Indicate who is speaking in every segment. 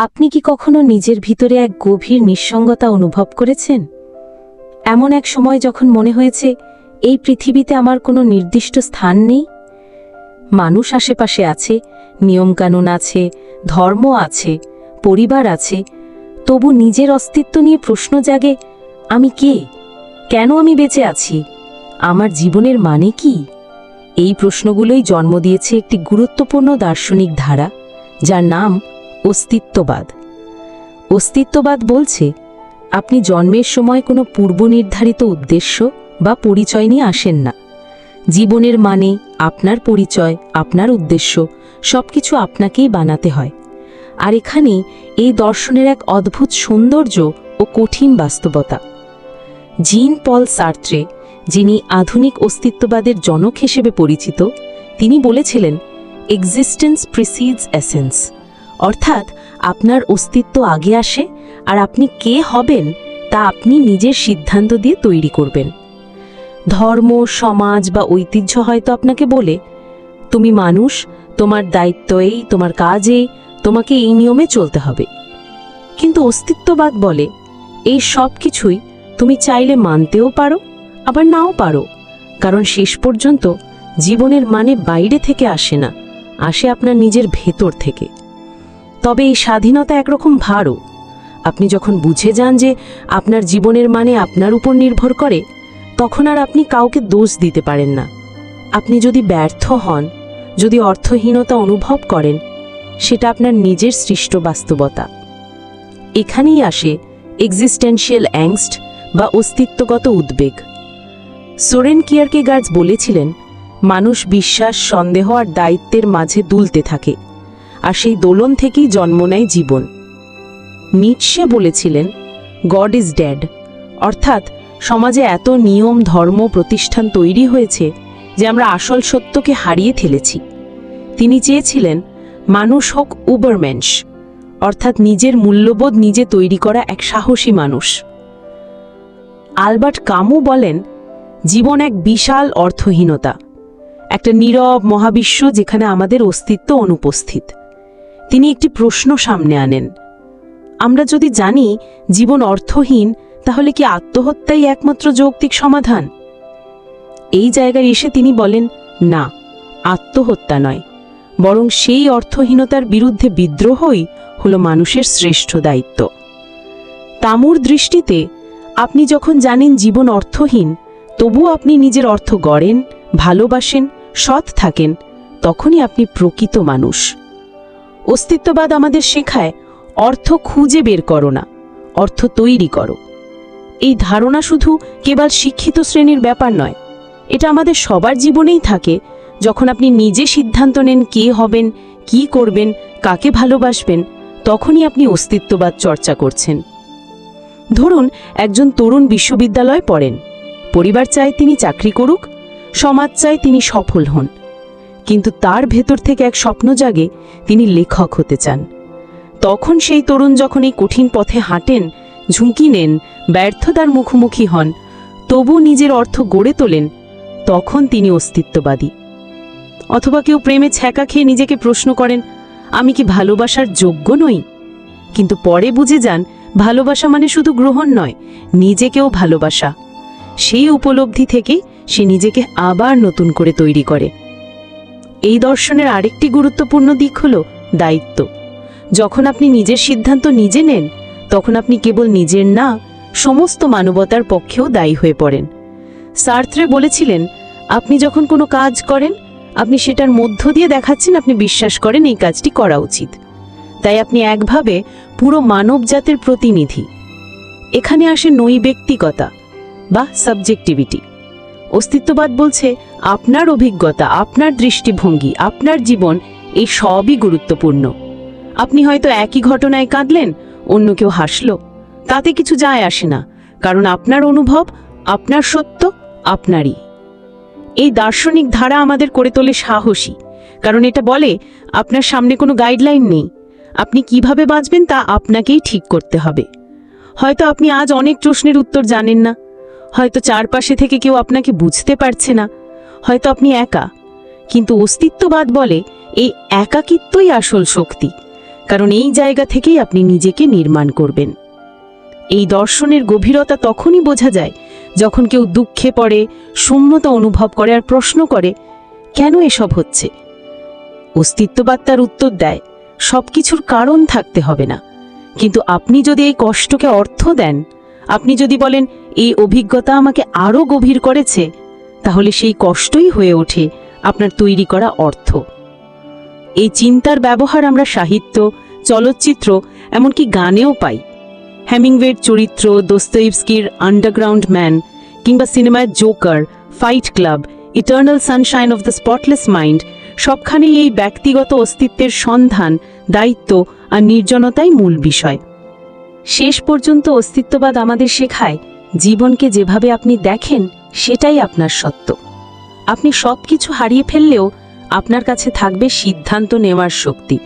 Speaker 1: আপনি কি কখনো নিজের ভিতরে এক গভীর নিঃসঙ্গতা অনুভব করেছেন? এমন এক সময় যখন মনে হয়েছে, এই পৃথিবীতে আমার কোনো নির্দিষ্ট স্থান নেই? মানুষ আশেপাশে আছে, নিয়মকানুন আছে, ধর্ম আছে, পরিবার আছে, তবু নিজের অস্তিত্ব নিয়ে প্রশ্ন জাগে, আমি কে? কেন আমি বেঁচে আছি? আমার জীবনের মানে কি? এই প্রশ্নগুলোই জন্ম দিয়েছে একটি গুরুত্বপূর্ণ দার্শনিক ধারা, যার নাম অস্তিত্ববাদ। অস্তিত্ববাদ বলছে, আপনি জন্মের সময় কোনো পূর্বনির্ধারিত উদ্দেশ্য বা পরিচয় নিয়ে আসেন না। জীবনের মানে আপনার পরিচয়, আপনার উদ্দেশ্য, সবকিছু আপনাকেই বানাতে হয়। আর এখানে এই দর্শনের এক অদ্ভুত সৌন্দর্য ও কঠিন বাস্তবতা। জিন পল সার্ত্রে, যিনি আধুনিক অস্তিত্ববাদের জনক হিসেবে পরিচিত, তিনি বলেছিলেন এক্সিস্টেন্স প্রিসিডস এসেন্স অর্থাৎ আপনার অস্তিত্ব আগে আসে আর আপনি কে হবেন তা আপনি নিজের সিদ্ধান্ত দিয়ে তৈরি করবেন। ধর্ম, সমাজ বা ঐতিহ্য হয়তো আপনাকে বলে, তুমি মানুষ, তোমার দায়িত্ব এই, তোমার কাজ তোমাকে এই নিয়মে চলতে হবে। কিন্তু অস্তিত্ববাদ বলে, এই সব কিছুই তুমি চাইলে মানতেও পারো, আবার নাও পারো, কারণ শেষ পর্যন্ত জীবনের মানে বাইরে থেকে আসে না, আসে আপনার নিজের ভেতর থেকে। তবে এই স্বাধীনতা একরকম ভারও। আপনি যখন বুঝে যান যে আপনার জীবনের মানে আপনার উপর নির্ভর করে, তখন আর আপনি কাউকে দোষ দিতে পারেন না। আপনি যদি ব্যর্থ হন, যদি অর্থহীনতা অনুভব করেন, সেটা আপনার নিজের সৃষ্ট বাস্তবতা। এখানেই আসে এক্সিস্টেন্সিয়াল অ্যাংস্ট বা অস্তিত্বগত উদ্বেগ। সোরেন কিয়ারকে গার্জ বলেছিলেন, মানুষ বিশ্বাস, সন্দেহ আর দায়িত্বের মাঝে দুলতে থাকে। আর সেই দোলন থেকেই জন্ম নেয় জীবন। নিটসে বলেছিলেন গড ইজ ড্যাড অর্থাৎ, সমাজে এত নিয়ম, ধর্ম, প্রতিষ্ঠান তৈরি হয়েছে যে আমরা আসল সত্যকে হারিয়ে ফেলেছি। তিনি চেয়েছিলেন, মানুষ হোক উবারম্যানস অর্থাৎ নিজের মূল্যবোধ নিজে তৈরি করা এক সাহসী মানুষ। আলবার্ট কামু বলেন, জীবন এক বিশাল অর্থহীনতা। একটা নীরব মহাবিশ্ব যেখানে আমাদের অস্তিত্ব অনুপস্থিত। তিনি একটি প্রশ্ন সামনে আনেন। আমরা যদি জানি জীবন অর্থহীন, তাহলে কি আত্মহত্যাই একমাত্র যৌক্তিক সমাধান? এই জায়গায় এসে তিনি বলেন, না, আত্মহত্যা নয়। বরং সেই অর্থহীনতার বিরুদ্ধে বিদ্রোহই হল মানুষের শ্রেষ্ঠ দায়িত্ব। তামুর দৃষ্টিতে আপনি যখন জানেন জীবন অর্থহীন তবু আপনি নিজের অর্থ গড়েন, ভালোবাসেন, সৎ থাকেন, তখনই আপনি প্রকৃত মানুষ। অস্তিত্ববাদ আমাদের শেখায়, অর্থ খুঁজে বের করো না, অর্থ তৈরি করো। এই ধারণা শুধু কেবল শিক্ষিত শ্রেণির ব্যাপার নয়, এটা আমাদের সবার জীবনেই থাকে, যখন আপনি নিজে সিদ্ধান্ত নেন কে হবেন, কি করবেন, কাকে ভালোবাসবেন, তখনই আপনি অস্তিত্ববাদ চর্চা করছেন। ধরুন, একজন তরুণ বিশ্ববিদ্যালয়ে পড়েন, পরিবার চায় তিনি চাকরি করুক, সমাজ চায় তিনি সফল হন কিন্তু তার ভেতর থেকে এক স্বপ্ন জাগে তিনি লেখক হতে চান। তখন সেই তরুণ যখন এই কঠিন পথে হাঁটেন, ঝুঁকি নেন, ব্যর্থতার মুখোমুখি হন তবু নিজের অর্থ গড়ে তোলেন, তখন তিনি অস্তিত্ববাদী। অথবা কেউ প্রেমে ছ্যাঁকা খেয়ে নিজেকে প্রশ্ন করেন, আমি কি ভালোবাসার যোগ্য নই? কিন্তু পরে বুঝে যান, ভালোবাসা মানে শুধু গ্রহণ নয়, নিজেকেও ভালোবাসা। সেই উপলব্ধি থেকে সে নিজেকে আবার নতুন করে তৈরি করে। এই দর্শনের আরেকটি গুরুত্বপূর্ণ দিক হল দায়িত্ব। যখন আপনি নিজের সিদ্ধান্ত নিজে নেন, তখন আপনি কেবল নিজের না, সমস্ত মানবতার পক্ষেও দায়ী হয়ে পড়েন। সার্থ্রে বলেছিলেন, আপনি যখন কোনো কাজ করেন, আপনি সেটার মধ্য দিয়ে দেখাচ্ছেন, আপনি বিশ্বাস করেন এই কাজটি করা উচিত। তাই আপনি একভাবে পুরো মানব জাতের প্রতিনিধি। এখানে আসে নৈব্যক্তিকতা বা সাবজেক্টিভিটি। অস্তিত্ববাদ বলছে, আপনার অভিজ্ঞতা, আপনার দৃষ্টিভঙ্গি, আপনার জীবন, এই সবই গুরুত্বপূর্ণ। আপনি হয়তো একই ঘটনায় কাঁদলেন, অন্য কেউ হাসল। তাতে কিছু যায় আসে না, কারণ আপনার অনুভব, আপনার সত্য, আপনারই। এই দার্শনিক ধারা আমাদের করে তোলে সাহসী, কারণ এটা বলে, আপনার সামনে কোনো গাইডলাইন নেই। আপনি কীভাবে বাঁচবেন তা আপনাকেই ঠিক করতে হবে। হয়তো আপনি আজ অনেক প্রশ্নের উত্তর জানেন না হয়তো চারপাশে থেকে কেউ আপনাকে বুঝতে পারছে না। হয়তো আপনি একা। কিন্তু অস্তিত্ববাদ বলে এই একাকিত্বই আসল শক্তি। কারণ এই জায়গা থেকেই আপনি নিজেকে নির্মাণ করবেন। এই দর্শনের গভীরতা তখনই বোঝা যায় যখন কেউ দুঃখে পড়ে, শূন্যতা অনুভব করে আর প্রশ্ন করে, কেন এসব হচ্ছে? অস্তিত্ববাদ তার উত্তর দেয়, সবকিছুর কারণ থাকতে হবে না। কিন্তু আপনি যদি এই কষ্টকে অর্থ দেন আপনি যদি বলেন, এই অভিজ্ঞতা আমাকে আরও গভীর করেছে, তাহলে সেই কষ্টই হয়ে ওঠে আপনার তৈরি করা অর্থ। এই চিন্তার ব্যবহার আমরা সাহিত্য, চলচ্চিত্র, এমনকি গানেও পাই। হ্যামিংওয়ের চরিত্র দোস্তইভস্কির আন্ডারগ্রাউন্ড ম্যান কিংবা সিনেমায় Joker, Fight Club, Eternal Sunshine of the Spotless Mind সবখানেই এই ব্যক্তিগত অস্তিত্বের সন্ধান, দায়িত্ব আর নির্জনতাই মূল বিষয়। শেষ পর্যন্ত অস্তিত্ববাদ আমাদের শেখায়, জীবনকে যেভাবে আপনি দেখেন, সেটাই আপনার সত্য। আপনি সব কিছু হারিয়ে ফেললেও আপনার কাছে থাকবে সিদ্ধান্ত নেওয়ার শক্তি,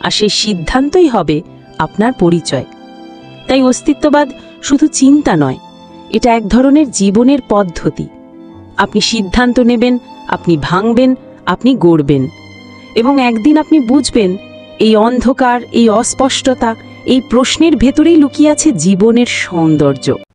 Speaker 1: আর সেই সিদ্ধান্তই হবে আপনার পরিচয়। তাই অস্তিত্ববাদ শুধু চিন্তা নয়, এটা এক ধরনের জীবনের পদ্ধতি। আপনি সিদ্ধান্ত নেবেন, আপনি ভাঙবেন, আপনি গড়বেন, এবং একদিন আপনি বুঝবেন, এই অন্ধকার, এই অস্পষ্টতা এই প্রশ্নের ভেতরেই লুকিয়ে আছে জীবনের সৌন্দর্য।